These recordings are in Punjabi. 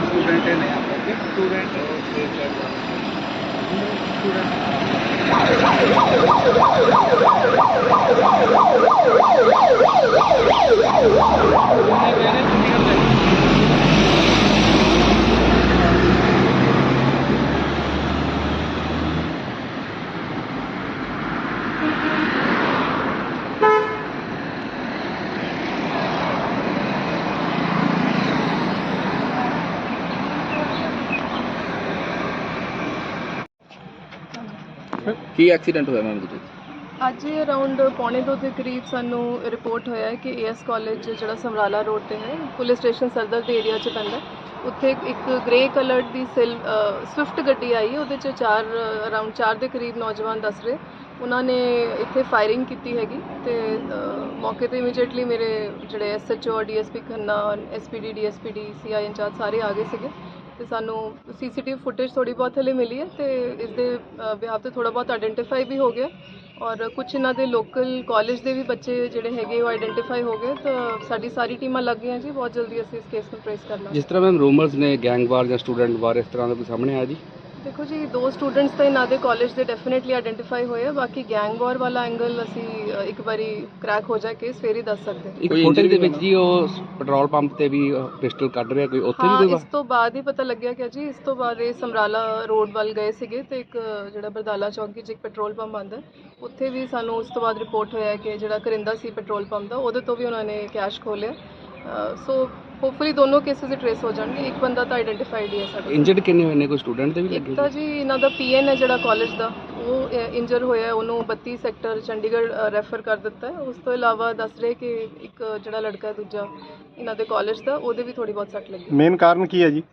स्टूडेंट है नया स्टूडेंट ਕੀ ਐਕਸੀਡੈਂਟ ਹੋਇਆ ਮੈਮ ਜੀ ਅੱਜ ਅਰਾਊਂਡ ਪੌਣੇ ਦੋ ਦੇ ਕਰੀਬ ਸਾਨੂੰ ਰਿਪੋਰਟ ਹੋਇਆ ਹੈ ਕਿ ਏਐਸ ਕਾਲਜ ਜਿਹੜਾ ਸਮਰਾਲਾ ਰੋਡ ਤੇ ਹੈ ਪੁਲਿਸ ਸਟੇਸ਼ਨ ਸਰਦਰ ਦੇ ਏਰੀਆ 'ਚ ਪੈਂਦਾ ਉੱਥੇ ਇੱਕ- ਗ੍ਰੇ ਕਲਰ ਦੀ ਸਿਲ ਸਵਿਫਟ ਗੱਡੀ ਆਈ, ਉਹਦੇ 'ਚ ਚਾਰ ਅਰਾਊਂਡ ਚਾਰ ਦੇ ਕਰੀਬ ਨੌਜਵਾਨ ਦੱਸ ਰਹੇ। ਉਹਨਾਂ ਨੇ ਇੱਥੇ ਫਾਇਰਿੰਗ ਕੀਤੀ ਹੈਗੀ ਤੇ ਮੌਕੇ ਤੇ ਇਮੀਡੀਏਟਲੀ ਮੇਰੇ ਜਿਹੜੇ SHO DSP Khanna SPD DSPD CI incharge ਸਾਰੇ ਆ ਗਏ ਸੀਗੇ। ਤੇ ਸਾਨੂੰ ਸੀਸੀਟੀਵੀ ਫੁਟੇਜ ਥੋੜੀ ਬਹੁਤ ਹਲੇ ਮਿਲੀ ਹੈ ਤੇ ਇਸ ਦੇ ਬਿਹਾਫ ਤੇ ਥੋੜਾ ਬਹੁਤ ਆਇਡੈਂਟੀਫਾਈ ਵੀ ਹੋ ਗਿਆ। ਔਰ ਕੁਝ ਇਹਨਾਂ ਦੇ ਲੋਕਲ ਕਾਲਜ ਦੇ ਵੀ ਬੱਚੇ ਜਿਹੜੇ ਹੈਗੇ ਉਹ ਆਇਡੈਂਟੀਫਾਈ ਹੋ ਗਏ, ਤਾਂ ਸਾਡੀ ਸਾਰੀ ਟੀਮਾਂ ਲੱਗ ਗਈਆਂ ਜੀ। ਬਹੁਤ ਜਲਦੀ ਅਸੀਂ ਇਸ ਕੇਸ ਨੂੰ ਟ੍ਰੇਸ ਕਰ ਲਾਂਗੇ ਜਿਸ ਤਰ੍ਹਾਂ ਮੈਮ ਰੂਮਰਸ ਨੇ ਗੈਂਗ ਵਾਰ ਜਾਂ ਸਟੂਡੈਂਟ ਵਾਰ ਇਸ ਤਰ੍ਹਾਂ ਦਾ ਕੋਈ ਸਾਹਮਣੇ ਆਇਆ ਜੀ? ਦੇਖੋ ਜੀ ਦੋ ਸਟੂਡੈਂਟਸ ਤਾਂ ਇਹਨਾਂ ਦੇ ਕਾਲਜ ਦੇ ਡੈਫੀਨਿਟਲੀ ਆਇਡੈਂਟੀਫਾਈ ਹੋਏ ਆ ਬਾਕੀ ਗੈਂਗ ਵਾਰ ਵਾਲਾ ਐਂਗਲ ਅਸੀਂ ਅ, ਇੱਕ ਵਾਰੀ ਕ੍ਰੈਕ ਹੋ ਜਾਏ ਕੇਸ ਫੇਰ ਹੀ ਦੱਸ ਸਕਦੇ ਹਾਂ। ਇੱਕ ਫੁਟੇਜ ਦੇ ਵਿੱਚ ਜੀ ਉਹ ਪੈਟਰੋਲ ਪੰਪ ਤੇ ਵੀ ਪਿਸਟਲ ਕੱਢ ਰਿਹਾ ਕੋਈ ਉੱਥੇ ਵੀ ਹਾਂ ਕੋਈ ਇਸ ਵਾ- ਤੋਂ ਬਾਅਦ ਹੀ ਪਤਾ ਲੱਗਿਆ ਕਿ ਜੀ ਇਸ ਤੋਂ ਬਾਅਦ ਇਹ ਸਮਰਾਲਾ ਰੋਡ ਵੱਲ ਗਏ ਸੀਗੇ ਤੇ ਇੱਕ ਜਿਹੜਾ ਬਰਦਾਲਾ ਚੌਂਕੀ 'ਚ ਇੱਕ ਪੈਟਰੋਲ ਪੰਪ ਆਉਂਦਾ ਹੈ, ਉੱਥੇ ਵੀ ਸਾਨੂੰ ਉਸ ਤੋਂ ਬਾਅਦ ਰਿਪੋਰਟ ਹੋਇਆ ਕਿ ਜਿਹੜਾ ਕਰਿੰਦਾ ਸੀ ਪੈਟਰੋਲ ਪੰਪ ਦਾ ਉਹਦੇ ਤੋਂ ਵੀ ਉਹਨਾਂ ਨੇ ਕੈਸ਼ ਖੋਲਿਆ ਸੋ ਹੋਪਫੁਲੀ ਦੋਨੋਂ ਕੇਸਿਸ ਟ੍ਰੇਸ ਹੋ ਜਾਣਗੇ। ਇੱਕ ਬੰਦਾ ਤਾਂ ਆਇਡੈਂਟੀਫਾਈਡ ਹੀ ਹੈ ਸਾਡੇ ਇੰਜਰਡ ਕਿੰਨੇ ਹੋਏ ਨੇ? ਕੋਈ ਸਟੂਡੈਂਟ ਦੇ ਵੀ ਇੱਕ ਲੱਗੇ ਤਾਂ ਜੀ ਇਹਨਾਂ ਦਾ ਪੀਐਨ ਹੈ ਜਿਹੜਾ ਕਾਲਜ ਦਾ। ਉਹ ਇੰਜਰ ਹੋਇਆ ਹੈ, ਉਹਨੂੰ 32 ਸੈਕਟਰ ਚੰਡੀਗੜ੍ਹ ਰੈਫਰ ਕਰ ਦਿੱਤਾ ਹੈ। ਉਸ ਤੋਂ ਇਲਾਵਾ ਦੱਸ ਰਹੇ ਕਿ ਇੱਕ ਜਿਹੜਾ ਲੜਕਾ ਹੈ ਦੂਜਾ ਇਹਨਾਂ ਦੇ ਕਾਲਜ ਦਾ ਉਹਦੇ ਵੀ ਥੋੜੀ ਬਹੁਤ ਸੱਟ ਲੱਗੀ। ਮੇਨ ਕਾਰਨ ਕੀ ਹੈ ਜੀ?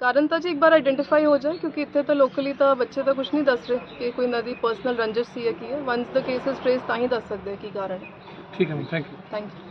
ਕਾਰਨ ਤਾਂ ਜੀ ਇੱਕ ਵਾਰ ਆਇਡੈਂਟੀਫਾਈ ਹੋ ਜਾਏ ਕਿਉਂਕਿ ਇੱਥੇ ਤਾਂ ਲੋਕਲੀ ਤਾਂ ਬੱਚੇ ਤਾਂ ਕੁਝ ਨਹੀਂ ਦੱਸ ਰਹੇ ਕਿ ਕੋਈ ਇਹਨਾਂ ਦੀ ਪਰਸਨਲ ਰੰਜਿਸ਼ ਸੀ ਜਾਂ ਕੀ ਹੈ। ਵਨਸ ਦ ਕੇਸ ਟ੍ਰੇਸ ਤਾਂ ਹੀ ਦੱਸ ਸਕਦੇ ਕੀ ਕਾਰਨ ਹੈ। ਠੀਕ ਹੈ thank you thank you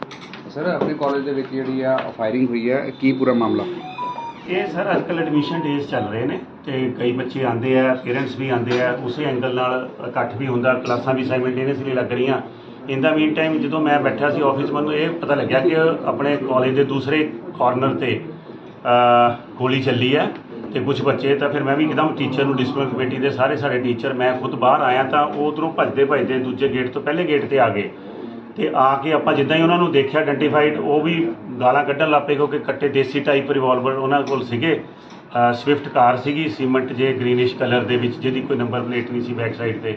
sir ਆਪਣੇ ਕਾਲਜ ਦੇ ਵਿੱਚ ਜਿਹੜੀ ਆ ਫਾਇਰਿੰਗ ਹੋਈ ਹੈ ਕੀ ਪੂਰਾ ਮਾਮਲਾ? ਇਹ ਸਰ ਅੱਜ ਕੱਲ੍ਹ ਐਡਮਿਸ਼ਨ ਡੇਜ਼ ਚੱਲ ਰਹੇ ਨੇ ਤੇ ਕਈ ਬੱਚੇ ਆਉਂਦੇ ਆ ਪੇਰੈਂਟਸ ਵੀ ਆਉਂਦੇ ਆ, ਉਸੇ ਐਂਗਲ ਨਾਲ ਇਕੱਠ ਵੀ ਹੁੰਦਾ, ਕਲਾਸਾਂ ਵੀ ਸਾਈਮਲਟੇਨੀਅਸਲੀ ਲੱਗ ਰਹੀਆਂ। ਇੰਦਾ ਮੀਨ ਟਾਈਮ ਜਦੋਂ ਮੈਂ ਬੈਠਾ ਸੀ ਆਫਿਸ ਮੈਨੂੰ ਇਹ ਪਤਾ ਲੱਗਿਆ ਕਿ ਆਪਣੇ ਕਾਲਜ ਦੇ ਦੂਸਰੇ ਕਾਰਨਰ ਤੇ ਗੋਲੀ ਚੱਲੀ ਹੈ ਤੇ ਕੁਝ ਬੱਚੇ ਤਾਂ ਫਿਰ ਮੈਂ ਵੀ ਇੱਕਦਮ ਟੀਚਰ ਨੂੰ ਡਿਸਪਲਿਨ ਕਮੇਟੀ ਦੇ ਸਾਰੇ ਸਾਰੇ ਟੀਚਰ ਮੈਂ ਖੁਦ ਬਾਹਰ ਆਇਆ ਤਾਂ ਉਹ ਉਧਰੋਂ ਭੱਜਦੇ ਭੱਜਦੇ ਦੂਜੇ ਗੇਟ ਤੋਂ ਪਹਿਲੇ ਗੇਟ ਤੇ ਆ ਗਏ। ਤੇ ਆ ਕੇ ਆਪਾਂ ਜਿੱਦਾਂ ਹੀ ਉਹਨਾਂ ਨੂੰ ਦੇਖਿਆ ਆਇਡੈਂਟੀਫਾਈਡ ਉਹ ਵੀ ਗਾਲਾਂ ਕੱਢਣ ਲੱਗ ਪਏ ਕਿਉਂਕਿ ਕੱਟੇ ਦੇਸੀ ਟਾਈਪ ਰਿਵਾਲਵਰ ਉਹਨਾਂ ਕੋਲ ਸੀਗੇ। ਸਵਿਫਟ ਕਾਰ ਸੀਗੀ, ਸੀਮੈਂਟ ਜੇ ਗ੍ਰੀਨਿਸ਼ ਕਲਰ ਦੇ ਵਿੱਚ, ਜਿਹਦੀ ਕੋਈ ਨੰਬਰ ਪਲੇਟ ਨਹੀਂ ਸੀ ਬੈਕ ਸਾਈਡ ਤੇ।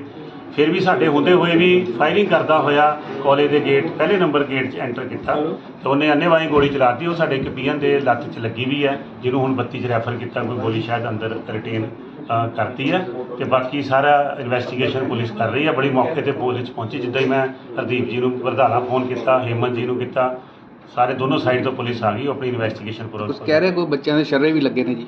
ਫਿਰ ਵੀ ਸਾਡੇ ਹੁੰਦੇ ਹੋਏ ਵੀ ਫਾਇਰਿੰਗ ਕਰਦਾ ਹੋਇਆ ਕਾਲਜ ਦੇ ਗੇਟ ਪਹਿਲੇ ਨੰਬਰ ਗੇਟ 'ਚ ਐਂਟਰ ਕੀਤਾ। ਤੇ ਉਹਨੇ ਅੰਨੇਵਾਹੀ ਗੋਲੀ ਚਲਾਤੀ ਉਹ ਸਾਡੇ ਇੱਕ ਪੀਐਨ ਦੇ ਲੱਤ 'ਚ ਲੱਗੀ ਵੀ ਹੈ ਜਿਹਨੂੰ ਹੁਣ 32 'ਚ ਰੈਫਰ ਕੀਤਾ ਕੋਈ ਗੋਲੀ ਸ਼ਾਇਦ ਅੰਦਰ ਰਿਟੇਨ ਕਰਤੀ ਹੈ। ਤੇ ਬਾਕੀ ਸਾਰਾ ਇਨਵੈਸਟੀਗੇਸ਼ਨ ਪੁਲਿਸ ਕਰ ਰਹੀ ਹੈ। ਬੜੀ ਮੌਕੇ ਤੇ ਪੁਲਿਸ ਪਹੁੰਚੀ ਜਿੱਦਾਂ ਹੀ ਮੈਂ ਹਰਦੀਪ ਜੀ ਨੂੰ ਵਰਧਾਲਾ ਫੋਨ ਕੀਤਾ ਹੇਮੰਤ ਜੀ ਨੂੰ ਕੀਤਾ ਸਾਰੇ ਦੋਨੋਂ ਸਾਈਡ ਤੋਂ ਪੁਲਿਸ ਆ ਗਈ ਉਹ ਆਪਣੀ ਇਨਵੈਸਟੀਗੇਸ਼ਨ ਕੁਝ ਪੂਰਾ ਕਹਿ ਰਹੇ ਕੋਈ ਬੱਚਿਆਂ ਦੇ ਸ਼ਰਰੇ ਵੀ ਲੱਗੇ ਨੇ ਜੀ?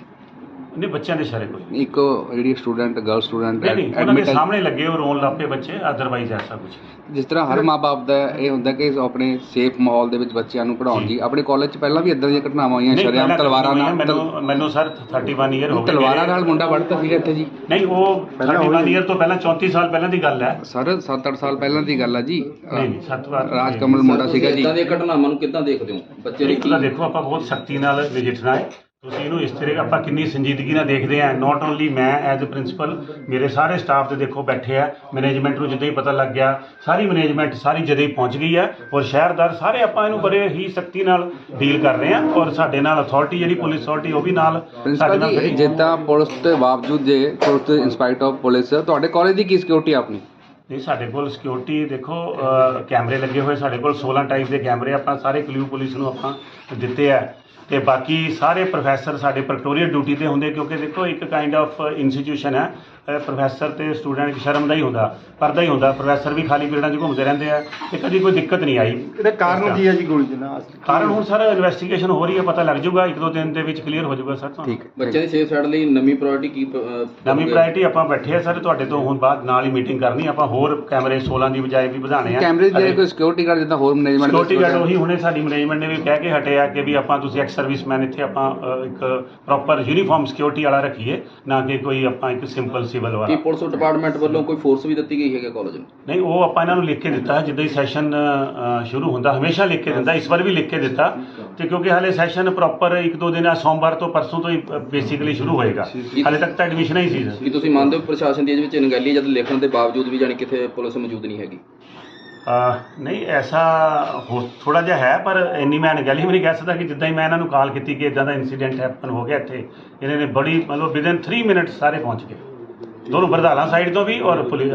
ਨਹੀਂ ਬੱਚਿਆਂ ਦੇ ਸ਼ਰੇ ਕੋਈ ਇੱਕ ਉਹ ਜਿਹੜੀ ਸਟੂਡੈਂਟ ਗਰਲ ਸਟੂਡੈਂਟ ਨਹੀਂ ਨਹੀਂ ਉਹਨਾਂ ਦੇ ਸਾਹਮਣੇ ਲੱਗੇ ਉਹ ਰੋਣ ਲੱਪੇ ਬੱਚੇ ਅਦਰਵਾਈਜ਼ ਐਸਾ ਕੁਝ ਜਿਸ ਤਰ੍ਹਾਂ ਹਰ ਮਾਪੇ ਦਾ ਇਹ ਹੁੰਦਾ ਕਿ ਆਪਣੇ ਸੇਫ ਮਾਹੌਲ ਦੇ ਵਿੱਚ ਬੱਚਿਆਂ ਨੂੰ ਪੜਾਉਣ ਜੀ। ਆਪਣੇ ਕਾਲਜ 'ਚ ਪਹਿਲਾਂ ਵੀ ਇਦਾਂ ਦੀਆਂ ਘਟਨਾਵਾਂ ਹੋਈਆਂ ਸ਼ਰੇਆਮ ਪਹਿਲਾਂ ਤਲਵਾਰਾਂ ਨਾਲ ਮੈਨੂੰ ਮੈਨੂੰ ਸਰ 31 ਈਅਰ ਹੋ ਗਏ ਤਲਵਾਰਾਂ ਨਾਲ ਮੁੰਡਾ ਵੜਤਾ ਸੀਗਾ ਇੱਥੇ ਜੀ। ਨਹੀਂ ਉਹ 31 ਈਅਰ ਤੋਂ ਪਹਿਲਾਂ 34 ਸਾਲ ਪਹਿਲਾਂ ਦੀ ਗੱਲ ਹੈ। ਸਰ 7-8 ਸਾਲ ਪਹਿਲਾਂ ਦੀ ਗੱਲ ਆ ਜੀ। ਨਹੀਂ ਨਹੀਂ ਸੱਤ ਵਾਰ ਰਾਜ ਕਮਲ ਮੁੰਡਾ ਸੀਗਾ ਜੀ। ਇਦਾਂ ਦੀਆਂ ਘਟਨਾਵਾਂ ਨੂੰ ਕਿੱਦਾਂ ਦੇਖਦੇ ਹੋ? ਬੱਚੇ ਦੀ ਇੱਕ ਤਾਂ ਦੇਖੋ ਆਪਾਂ ਬਹੁਤ ਸਖਤੀ ਨਾਲ ਨਜਿੱਠਣਾ ਹੈ ਤੁਸੀਂ ਇਹਨੂੰ ਇਸ ਤਰ੍ਹਾਂ ਆਪਾਂ ਕਿੰਨੀ ਸੰਜੀਦਗੀ ਨਾਲ ਦੇਖਦੇ ਆ ਨਾਟ ਓਨਲੀ ਮੈਂ ਐਜ਼ ਅ ਪ੍ਰਿੰਸੀਪਲ ਮੇਰੇ ਸਾਰੇ ਸਟਾਫ ਤੇ ਦੇਖੋ ਬੈਠੇ ਆ। ਮੈਨੇਜਮੈਂਟ ਨੂੰ ਜਿੱਦਾਂ ਹੀ ਪਤਾ ਲੱਗ ਗਿਆ ਸਾਰੀ ਮੈਨੇਜਮੈਂਟ ਸਾਰੀ ਜਦੇ ਹੀ ਪਹੁੰਚ ਗਈ ਹੈ ਔਰ ਸ਼ਹਿਰਦਾਰ ਸਾਰੇ ਆਪਾਂ ਇਹਨੂੰ ਬੜੇ ਹੀ ਸਖਤੀ ਨਾਲ ਡੀਲ ਕਰ ਰਹੇ ਆ ਔਰ ਸਾਡੇ ਨਾਲ ਅਥਾਰਟੀ ਜਿਹੜੀ ਪੁਲਿਸ ਅਥਾਰਟੀ ਉਹ ਵੀ ਨਾਲ ਸਾਡੇ ਨਾਲ ਖੜੀ ਜਿੱਦਾਂ ਪੁਲਿਸ ਦੇ ਬਾਵਜੂਦ ਜੇ ਪੁਲਿਸ ਦੇ ਇੰਸਪਾਇਟ ਆਫ ਪੁਲਿਸ ਤੁਹਾਡੇ ਕਾਲਜ ਦੀ ਕੀ ਸਿਕਿਉਰਿਟੀ ਆਪਣੀ? ਨਹੀਂ ਸਾਡੇ ਕੋਲ ਸਿਕਿਉਰਿਟੀ ਦੇਖੋ ਕੈਮਰੇ ਲੱਗੇ ਹੋਏ ਸਾਡੇ ਕੋਲ 16 ਟਾਈਪ ਦੇ ਕੈਮਰੇ ਆਪਾਂ ਸਾਰੇ ਕਲਿਊ ਪੁਲਿਸ ਨੂੰ ਆਪਾਂ ਦਿੱਤੇ ਆ। ਤੇ ਬਾਕੀ ਸਾਰੇ ਪ੍ਰੋਫੈਸਰ ਸਾਡੇ ਪ੍ਰੈਕਟੋਰੀਅਲ ਡਿਊਟੀ ਤੇ ਹੁੰਦੇ ਕਿਉਂਕਿ ਦੇਖੋ ਇੱਕ ਕਾਈਂਡ ਆਫ ਇੰਸਟੀਟਿਊਸ਼ਨ ਹੈ। ਪ੍ਰੋਫੈਸਰ ਤੇ ਸਟੂਡੈਂਟ ਸ਼ਰਮ ਦਾ ਹੀ ਹੁੰਦਾ ਪਰਦਾ ਹੀ ਹੁੰਦਾ। ਪ੍ਰੋਫੈਸਰ ਵੀ ਖਾਲੀ ਪੀਰੀਅਡਾਂ 'ਚ ਘੁੰਮਦੇ ਰਹਿੰਦੇ ਆ ਤੇ ਕਦੀ ਕੋਈ ਦਿੱਕਤ ਨਹੀਂ ਆਈ। ਇਹਦਾ ਕਾਰਨ ਕੀ ਹੈ ਜੀ ਗੋਲੀ ਚੱਲਣਾ ਕਾਰਨ ਹੁਣ ਸਰ ਇਨਵੈਸਟੀਗੇਸ਼ਨ ਹੋ ਰਹੀ ਹੈ ਪਤਾ ਲੱਗ ਜਾਊਗਾ। ਇੱਕ ਦੋ ਦਿਨ ਦੇ ਵਿੱਚ ਕਲੀਅਰ ਹੋ ਜਾਊਗਾ ਸਰ ਤੁਹਾਨੂੰ। ਬੱਚਿਆਂ ਦੀ ਸੇਫ ਸਾਈਡ ਲਈ ਨਵੀਂ ਪ੍ਰਾਇੋਰਟੀ ਕੀ ਨਵੀਂ ਪ੍ਰਾਇਰਟੀ ਆਪਾਂ ਬੈਠੇ ਆ ਸਰ ਤੁਹਾਡੇ ਤੋਂ ਹੁਣ ਬਾਅਦ ਨਾਲ ਹੀ ਮੀਟਿੰਗ ਕਰਨੀ ਆਪਾਂ ਹੋਰ ਕੈਮਰੇ 16 ਦੀ ਬਜਾਏ ਵੀ ਵਧਾਣੇ ਆ। ਕੈਮਰੇ ਦੀ ਕੋਈ ਸਿਕਿਉਰਿਟੀ ਗਾਰਡ ਜਿੱਦਾਂ ਹੋਰ ਮੈਨੇਜਮੈਂਟ ਸਿਕਿਉਰਿਟੀ ਗਾਰਡ ਉਹੀ ਹੁਣੇ ਸਾਡੀ ਮੈਨੇਜਮੈਂਟ ਨੇ ਵੀ ਕਹਿ ਕੇ ਹਟਿਆ ਕਿ ਵੀ ਆਪਾਂ ਤੁਸੀਂ ਐਕਸ ਸਰਵਿਸਮੈਨ ਇੱਥੇ ਆਪਾਂ ਇੱਕ ਪ੍ਰੋਪਰ ਯੂਨੀਫਾਰਮ ਸਿਕਿਉਰਿਟੀ ਵਾਲਾ ਰੱਖੀਏ ਨਾ ਕਿ ਕੋਈ ਆਪਾਂ ਇੱਕ ਸਿੰਪਲ ਸਿਵਲ ਕੀ ਵਾਲਾ ਪੁਲਿਸ ਡਿਪਾਰਟਮੈਂਟ ਵੱਲੋਂ ਕੋਈ ਫੋਰਸ ਵੀ ਦਿੱਤੀ ਗਈ ਹੈਗਾ ਕਾਲਜ ਨੂੰ? ਨਹੀਂ ਉਹ ਆਪਾਂ ਇਹਨਾਂ ਨੂੰ ਲਿਖ ਕੇ ਦਿੱਤਾ ਜਿੱਦਾਂ ਹੀ ਸੈਸ਼ਨ ਸ਼ੁਰੂ ਹੁੰਦਾ ਹਮੇਸ਼ਾ ਲਿਖ ਕੇ ਦਿੰਦਾ ਇਸ ਵਾਰ ਵੀ ਲਿਖ ਕੇ ਦਿੱਤਾ। ਤੇ ਕਿਉਂਕਿ ਹਾਲੇ ਸੈਸ਼ਨ ਪ੍ਰੋਪਰ ਇੱਕ ਦੋ ਦਿਨ ਆ ਸੋਮਵਾਰ ਤੋਂ ਪਰਸੋਂ ਤੋਂ ਹੀ ਬੇਸਿਕਲੀ ਸ਼ੁਰੂ ਹੋਏਗਾ। ਹਾਲੇ ਤੱਕ ਤਾਂ ਐਡਮਿਸ਼ਨ ਹੀ ਸੀ। ਸਰ ਕੀ ਤੁਸੀਂ ਮੰਨਦੇ ਹੋ ਪ੍ਰਸ਼ਾਸਨ ਦੀ ਇਹਦੇ ਵਿੱਚ ਅਣਗਹਿਲੀ ਜਦ ਲਿਖਣ ਦੇ ਬਾਵਜੂਦ ਵੀ ਜਾਣੀ ਕਿਥੇ ਪੁਲਿਸ ਮੌਜੂਦ ਨਹੀਂ ਹੈਗੀ? ਅਹ ਨਹੀਂ ਐਸਾ ਥੋੜਾ ਜਿਹਾ ਹੈ ਪਰ ਇੰਨੀ ਮੈਂ ਅਣਗਹਿਲੀ ਵੀ ਨਹੀਂ ਕਹਿ ਸਕਦਾ ਕਿ ਜਿੱਦਾਂ ਹੀ ਮੈਂ ਇਹਨਾਂ ਨੂੰ ਕਾਲ ਕੀਤੀ ਕਿ ਇਦਾਂ ਦਾ ਇਨਸੀਡੈਂਟ ਹੈਪਨ ਹੋ ਗਿਆ ਇੱਥੇ ਇਹਨਾਂ ਨੇ ਬੜੀ ਮਤਲਬ ਵਿਦਨ 3 ਮਿੰਟ ਸਾਰੇ ਪਹੁੰਚ ਗਏ। ਦੋਨੋਂ ਬਰਦਾਲਾ ਸਾਈਡ ਤੋਂ ਵੀ ਔਰ ਪੁਲਿਸ